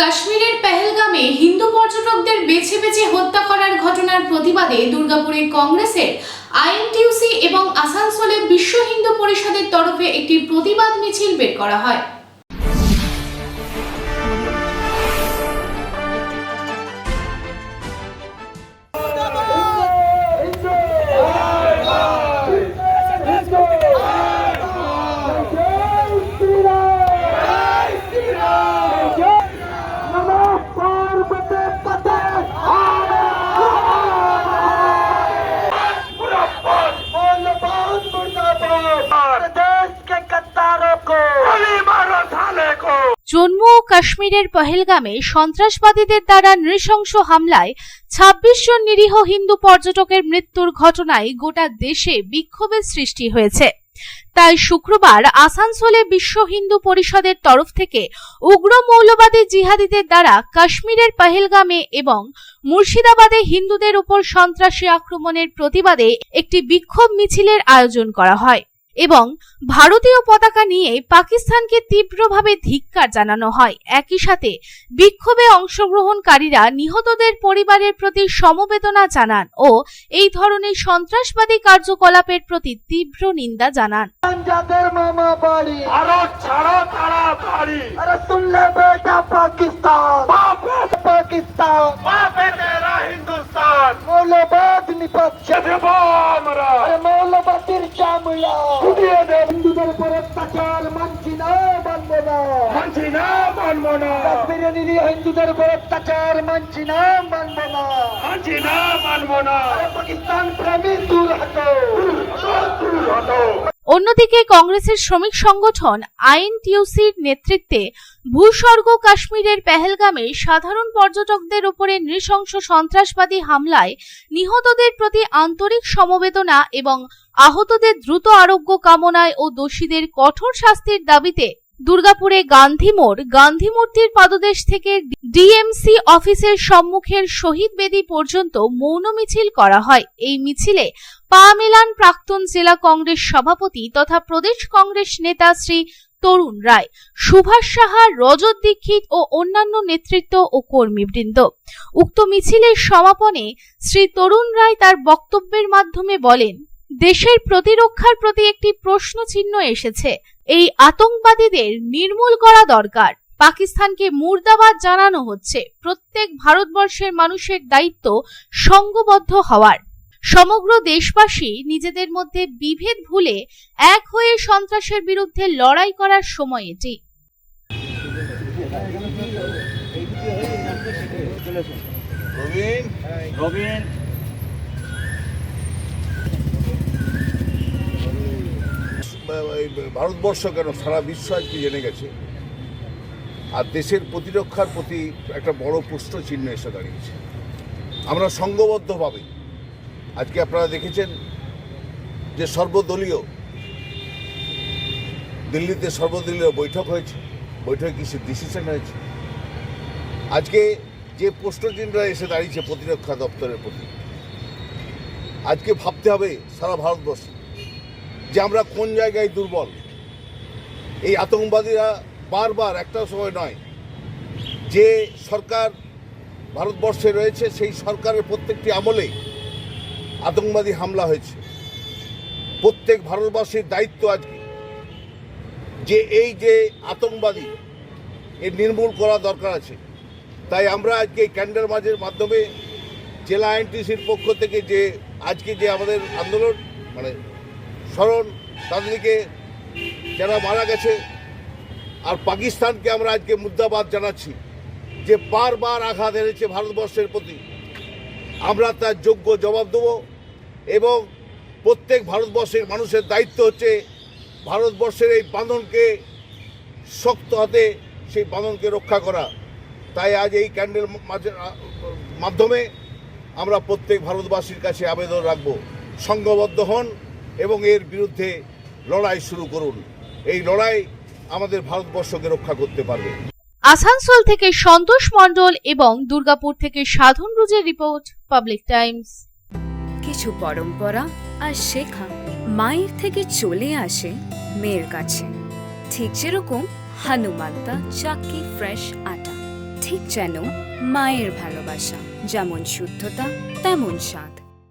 কাশ্মীরের পেহেলগামে হিন্দু পর্যটকদের বেছে বেছে হত্যা করার ঘটনার প্রতিবাদে দুর্গাপুরে কংগ্রেসের আইএনটিউসি এবং আসানসোলে বিশ্ব হিন্দু পরিষদের তরফে একটি প্রতিবাদ মিছিল বের করা হয়। জম্মু ও কাশ্মীরের পহেলগামে সন্ত্রাসবাদীদের দ্বারা নৃশংস হামলায় ২৬ জন নিরীহ হিন্দু পর্যটকের মৃত্যুর ঘটনায় গোটা দেশে বিক্ষোভের সৃষ্টি হয়েছে। তাই শুক্রবার আসানসোলে বিশ্ব হিন্দু পরিষদের তরফ থেকে উগ্র মৌলবাদী জিহাদিদের দ্বারা কাশ্মীরের পহেলগামে এবং মুর্শিদাবাদে হিন্দুদের উপর সন্ত্রাসী আক্রমণের প্রতিবাদে একটি বিক্ষোভ মিছিলের আয়োজন করা হয়। এবং ভারতীয় পতাকা নিয়ে পাকিস্তানকে তীব্রভাবে ধিক্কার জানানো হয়। একই সাথে বিক্ষোভে অংশগ্রহণকারীরা নিহতদের পরিবারের প্রতি সমবেদনা জানান ও এই ধরনের সন্ত্রাসবাদী কার্যকলাপের প্রতি তীব্র নিন্দা জানান। যাদের মামা বাড়ি। আরও ছাড়ো তারা বাড়ি। আরে শুনলে বেটা পাকিস্তান। মৌলবাদ নিপক্ষে। চামড়া। ফুটিয়ে দেব হিন্দুদের উপর অত্যাচার মানছি না মানবো না। মানছি না মানবো না। কাশ্মীরে নিরীহ হিন্দুদের উপর অত্যাচার মানছি না মানবো না। মানছি না মানবো না। পাকিস্তান প্রেমী দূর হটো দূর হটো। অন্যদিকে কংগ্রেসের শ্রমিক সংগঠন আইএনটিউসির নেতৃত্বে ভূস্বর্গ কাশ্মীরের পেহেলগামে সাধারণ পর্যটকদের উপরে নৃশংস সন্ত্রাসবাদী হামলায় নিহতদের প্রতি আন্তরিক সমবেদনা এবং আহতদের দ্রুত আরোগ্য কামনায় ও দোষীদের কঠোর শাস্তির দাবিতে দুর্গাপুরে গান্ধী মোড়, গান্ধী মূর্তির পাদদেশ থেকে ডিএমসি অফিসের সম্মুখের শহীদ বেদি পর্যন্ত মৌন মিছিল করা হয়। এই মিছিলে পা মেলান প্রাক্তন জেলা কংগ্রেস সভাপতি তথা প্রদেশ কংগ্রেস নেতা শ্রী তরুণ রায়, সুভাষ সাহা, রজত দীক্ষিত ও অন্যান্য নেতৃত্ব ও কর্মীবৃন্দ। উক্ত মিছিলের সমাপনে শ্রী তরুণ রায় তার বক্তব্যের মাধ্যমে বলেন, দেশের প্রতিরক্ষার প্রতি একটি প্রশ্ন চিহ্ন এসেছে। এই আতঙ্কবাদীদের নির্মূল করা দরকার। পাকিস্তানকে মুর্দাবাদ জানানো হচ্ছে। প্রত্যেক ভারতবর্ষের মানুষের দায়িত্ব সঙ্গবদ্ধ হওয়ার। সমগ্র দেশবাসী নিজেদের মধ্যে বিভেদ ভুলে এক হয়ে সন্ত্রাসের বিরুদ্ধে লড়াই করার সময় এটি। রবিন রবিন। এই ভারতবর্ষ কেন? সারা বিশ্ব আজকে জেনে গেছে? আর দেশের প্রতিরক্ষার প্রতি একটা বড় প্রশ্ন চিহ্ন এসে দাঁড়িয়েছে। আমরা সংঘবদ্ধভাবে আজকে আপনারা দেখেছেন যে সর্বদলীয় দিল্লিতে সর্বদলীয় বৈঠক হয়েছে। বৈঠকে কিছু ডিসিশন হয়েছে। আজকে যে প্রশ্নচিহ্নরা এসে দাঁড়িয়েছে প্রতিরক্ষা দপ্তরের প্রতি, আজকে ভাবতে হবে সারা ভারতবর্ষ যে আমরা কোন জায়গায় দুর্বল। এই আতঙ্কবাদীরা বারবার একটা সময় নয়, যে সরকার ভারতবর্ষে রয়েছে সেই সরকারের প্রত্যেকটি আমলে আতঙ্কবাদী হামলা হয়েছে। প্রত্যেক ভারতবাসীর দায়িত্ব আজকে যে এই যে আতঙ্কবাদী এর নির্মূল করা দরকার আছে। তাই আমরা আজকে এই ক্যান্ডার মাঝের মাধ্যমে জেলা আইনটিসির পক্ষ থেকে যে আজকে যে আমাদের আন্দোলন মানে স্মরণ তাদেরকে যারা মারা গেছে, আর পাকিস্তানকে আমরা আজকে মুদ্রাবাদ জানাচ্ছি যে বারবার আঘাত এনেছে ভারতবর্ষের প্রতি। আমরা তার যোগ্য জবাব দেব এবং প্রত্যেক ভারতবর্ষের মানুষের দায়িত্ব হচ্ছে ভারতবর্ষের এই বাঁধনকে শক্ত হাতে সেই বাঁধনকে রক্ষা করা। তাই আজ এই ক্যান্ডেল মাধ্যমে আমরা প্রত্যেক ভারতবাসীর কাছে আবেদন রাখব। সংঘবদ্ধ হন এবং এর বিরুদ্ধে লড়াই শুরু করুন। এই লড়াই আমাদের ভারতবর্ষকে রক্ষা করতে পারবে। আসানসোল থেকে সন্তোষ মণ্ডল এবং দুর্গাপুর থেকে সাধন রুজের রিপোর্ট, পাবলিক টাইমস। কিছু পরম্পরা আর শেখা মায়ের থেকে চলে আসে মেয়ের কাছে। ঠিক যেরকম হানুমান্তা চাকি ফ্রেশ আটা, ঠিক যেন মায়ের ভালোবাসা, যেমন শুদ্ধতা, তেমন স্বাদ।